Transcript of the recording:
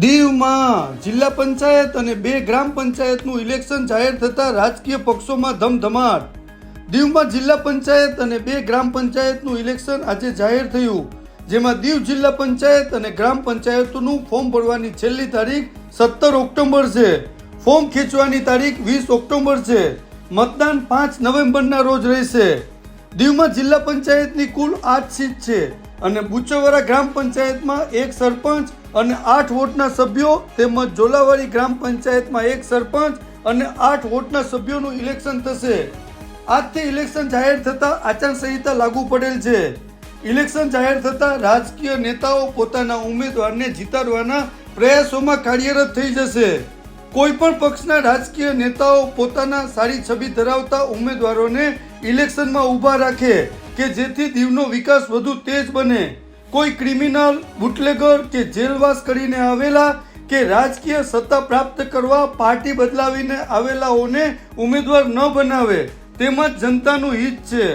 દીવમાં જિલ્લા પંચાયત અને બે ગ્રામ પંચાયતનું ઇલેક્શન જાહેર થતા રાજકીય પક્ષોમાં ધમધમાટ. દીવમાં જિલ્લા પંચાયત અને બે ગ્રામ પંચાયતનું ઇલેક્શન આજે જાહેર થયું, જેમાં દીવ જિલ્લા પંચાયત અને ગ્રામ પંચાયતોનું ફોર્મ ભરવાની છેલ્લી તારીખ સત્તર ઓક્ટોબર છે. ફોર્મ ખેંચવાની તારીખ વીસ ઓક્ટોબર છે. મતદાન પાંચ નવેમ્બરના રોજ રહેશે. દીવમાં જિલ્લા પંચાયતની કુલ આઠ સીટ છે. અને બુચોવરા ગ્રામ પંચાયતમાં એક સરપંચ અને આઠ વોટના સભ્યો તેમજ જોલાવાડી ગ્રામ પંચાયતમાં એક સરપંચ અને આઠ વોટના સભ્યોનું ઇલેક્શન થશે. આજથી ઇલેક્શન જાહેર થતા આચારસંહિતા લાગુ પડેલ છે. ઇલેક્શન જાહેર થતા રાજકીય નેતાઓ પોતાના ઉમેદવારને જીતાડવાના પ્રયાસોમાં કાર્યરત થઈ જશે. કોઈ પણ પક્ષના રાજકીય નેતાઓ પોતાના સારી છબી ધરાવતા ઉમેદવારોને ઇલેક્શનમાં ઊભા રાખે કે જેથી દીવનો વિકાસ વધુ તેજ બને. કોઈ ક્રિમિનલ, બુટલેગર કે જેલવાસ કરીને આવેલા કે રાજકીય સત્તા પ્રાપ્ત કરવા પાર્ટી બદલાવીને આવેલાઓને ઉમેદવાર ન બનાવે તેમજ જનતાનું હિત છે.